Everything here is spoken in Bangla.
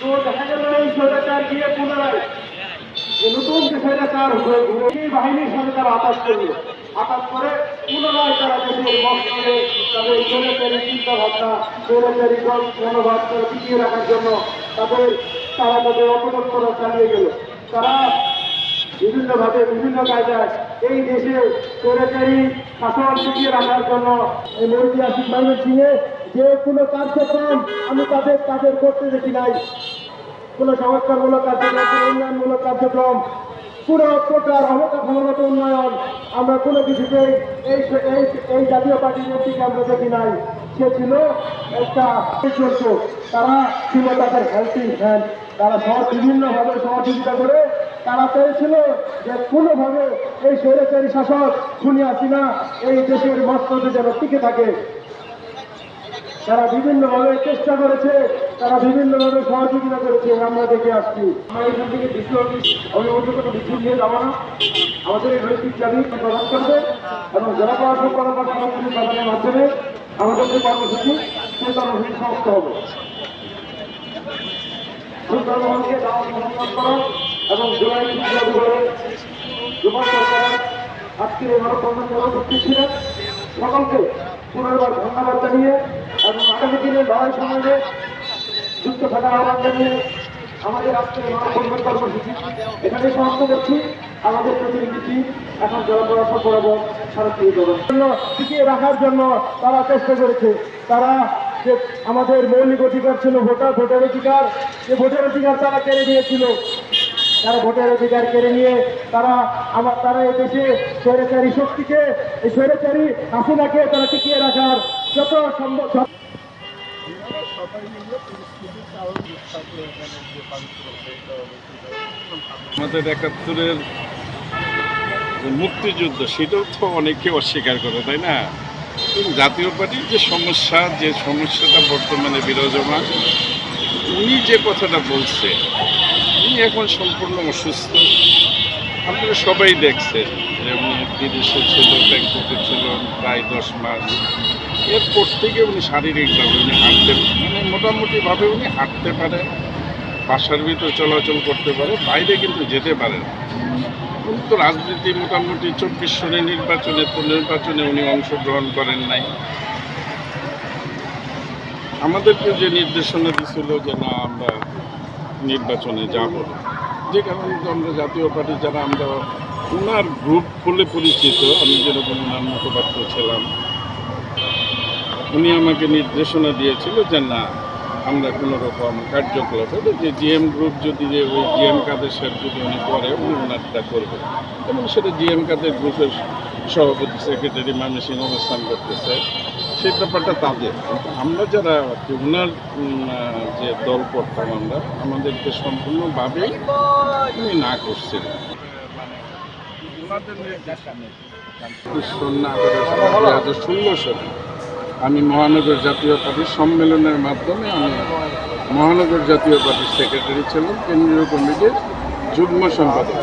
তো দেখা গেল এই স্বৈরাচার গিয়ে পুনরায়। নতুন যে স্বৈরাচার সেই বাহিনীর সাথে তারা আঘাত করল। আঘাত করে পুনরায় তারা দেশের মস্তরে তাদের স্বৈরাচারী চিন্তা রাখার জন্য তাদের, তারা চালিয়ে গেল। তারা বিভিন্নভাবে, বিভিন্ন কায়দায় এই দেশে স্বৈরাচারী টিকিয়ে রাখার জন্য এই যে কোনো কার্যক্রম আমি তাদের তাদের করতে দেখি নাই। কোনো সংস্কারমূলক কার্যক্রম, কোনো উন্নয়নমূলক কার্যক্রম, কোনো প্রকার অবকাঠামোগত উন্নয়ন আমরা কোনো কিছুতেই এই এই জাতীয় পার্টির নেত্রীকে আমরা দেখি নাই। সে ছিল একটা তারা ছিল তাদের হেল্পিং হ্যান্ড তারা সব বিভিন্নভাবে সহযোগিতা করে তারা পেয়েছিল যে কোনোভাবে এই স্বৈরাচারী শাসক খুনি আসিনা এই দেশের মস্তকে যেন টিকে থাকে তারা বিভিন্নভাবে চেষ্টা করেছে, তারা বিভিন্নভাবে সহযোগিতা করেছে, আমরা দেখে আসছি। আমরা এখান থেকে বিশ্ব অভিভাবক কোনো মিছিল নিয়ে যাব না। আমাদের এই নৈতিক দাবি প্রদান করবে এবং জেলা প্রশাসন কর্মকর্তা প্রদানের মাধ্যমে আমাদের যে কর্মসূচি সেই কর্মসূচি সমাপ্ত হবে। করো এবং জুলাই বিপ্লবী আজকের উপস্থিত ছিলেন। সকলকে পুনর্বার ধন্যবাদ জানিয়ে এবং আগামী দিনে লড়াই সমাজে যুক্ত থাকার আহ্বান জানিয়ে আমাদের আজকের মানববন্ধন কর্মসূচি এখানে সমাপ্ত করছি। আমাদের প্রতিনিধি এখন জলপ্রবাসন বরাবর ভারতীয় জন্য টিকিয়ে রাখার জন্য তারা চেষ্টা করেছে। তারা যে আমাদের মৌলিক অধিকার ছিল, ভোটার ভোটার অধিকার, যে ভোটার অধিকার তারা কেড়ে নিয়েছিল, তারা ভোটের অধিকার কেড়ে নিয়ে তারা আমার, তারা এই দেশে স্বৈরাচারী শক্তিকে, এই স্বৈরাচারী হাসিনাকে তারা টিকিয়ে রাখার যত সম্ভব আমাদের একাত্তরের মুক্তিযুদ্ধ, সেটাও তো অনেকে অস্বীকার করে, তাই না? জাতীয় পার্টির যে সমস্যা, যে সমস্যাটা বর্তমানে বিরাজমান, উনি যে কথাটা বলছে, উনি এখন সম্পূর্ণ অসুস্থ। আপনারা সবাই দেখছেন যে উনি বিদেশে ছিল ব্যাংককে ছিল, প্রায় দশ মাস। এরপর থেকে উনি শারীরিকভাবে উনি হাঁটতে মানে মোটামুটিভাবে উনি হাঁটতে পারে, বাসার ভিতর চলাচল করতে পারে, বাইরে কিন্তু যেতে পারে উনি তো রাজনীতি মোটামুটি চব্বিশ সনের নির্বাচনে নির্বাচনে উনি অংশগ্রহণ করেন নাই। আমাদেরকে যে নির্দেশনা দিছিল যে না, আমরা নির্বাচনে যাব যে কারণে আমরা জাতীয় পার্টি যারা, আমরা ওনার গ্রুপ বলে পরিচিত, আমি যেরকম ওনার মুখপাত্র ছিলাম। উনি আমাকে নির্দেশনা দিয়েছিল যে না আমরা কোনো রকম কার্যকলাপে যে জিএম গ্রুপ যদি যে ওই জিএম কাদের সাথে যদি উনি করে উনি ওনারটা করবেন এবং সেটা জিএম কাদের গ্রুপের সভাপতি সেক্রেটারি ময়মনসিংহ অবস্থান করতেছে সেই ব্যাপারটা তাদের। কিন্তু আমরা যারা ওনার যে দল করতাম আমরা আমাদেরকে সম্পূর্ণভাবেই উনি না করছিলেন হাজার ষোলো সালে আমি মহানগর জাতীয় পার্টির সম্মেলনের মাধ্যমে আমি মহানগর জাতীয় পার্টির সেক্রেটারি ছিলাম, কেন্দ্রীয় কমিটির যুগ্ম সম্পাদক